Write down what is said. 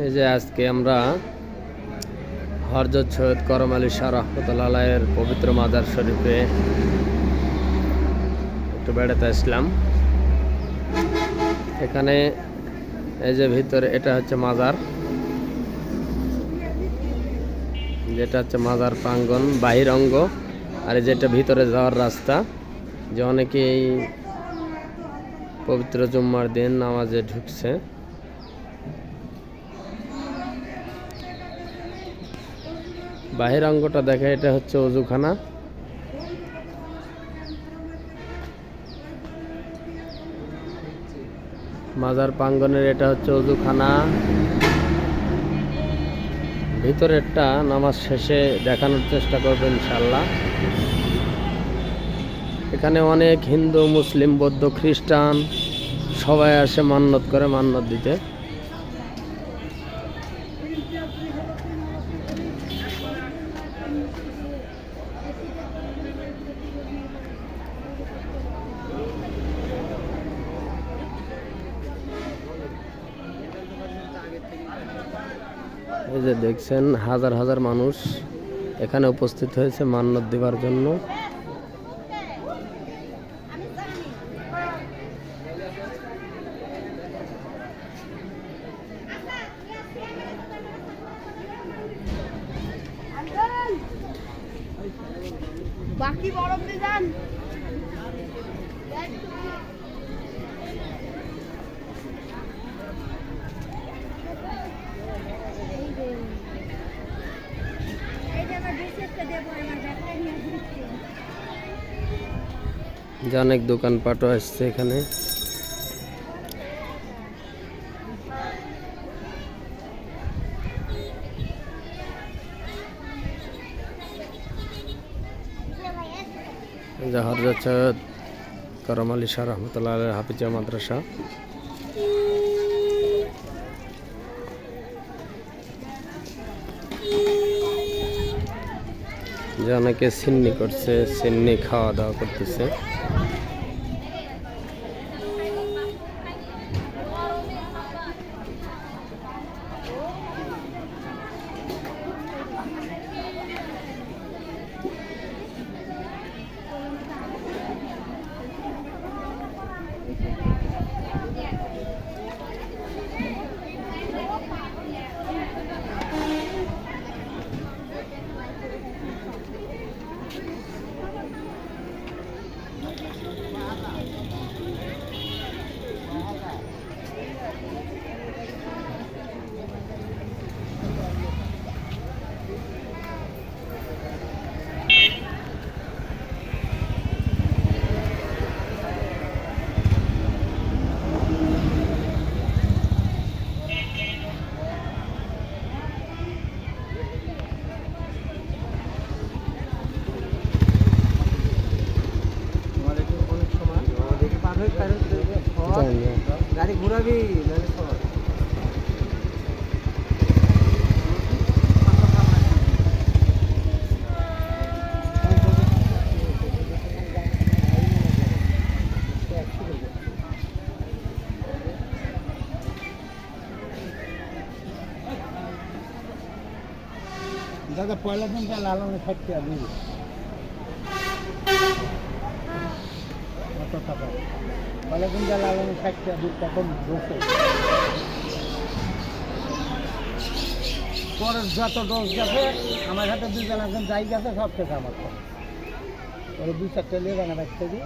এই যে আজকে আমরা হরজত সৈয়দ করম আলী শাহ রহমতুল্লাহের পবিত্র মাজার শরীফে একটু বেড়াতে আসলাম। এখানে এই যে ভিতরে এটা হচ্ছে মাজার, যেটা হচ্ছে মাজার প্রাঙ্গন বাহির অঙ্গ, আর যেটা ভিতরে যাওয়ার রাস্তা, যে অনেকেই পবিত্র জুম্মার দিন নামাজে ঢুকছে। বাহির অঙ্গটা দেখে, এটা হচ্ছে অজুখানা মাজার প্রাঙ্গনের এটা হচ্ছে অজুখানা ভিতরেরটা নামাজ শেষে দেখানোর চেষ্টা করবেন ইনশাল্লাহ এখানে অনেক হিন্দু, মুসলিম, বৌদ্ধ, খ্রিস্টান, সবাই আসে মান্নত করে মান্নত দিতে। এই যে দেখছেন হাজার হাজার মানুষ এখানে উপস্থিত হয়েছে মান্নত দেওয়ার জন্য। বাকি যান। যে অনেক দোকানপাটও আসছে এখানে। যে হরজত সৈয়দ করম আলী শাহ রহমতুল্লাহ হাফিজা মাদ্রাসা। যে অনেকে সিন্নি করছে সিন্নি খাওয়া দাওয়া করতেছে। গাড়ি ঘুরাবি। দাদা পয়লা দিনটা লালনে থাকতে আমি কত টাকা বলে কিন্তু লালনের থাকতে দুধ, তখন বসে। পরের যত ডোজ গেছে, আমার হাতে দুজন একজন যাই গেছে, সব থেকে আমার কথা ওরা দুই চারটে নিয়ে জানা রাখতে দিই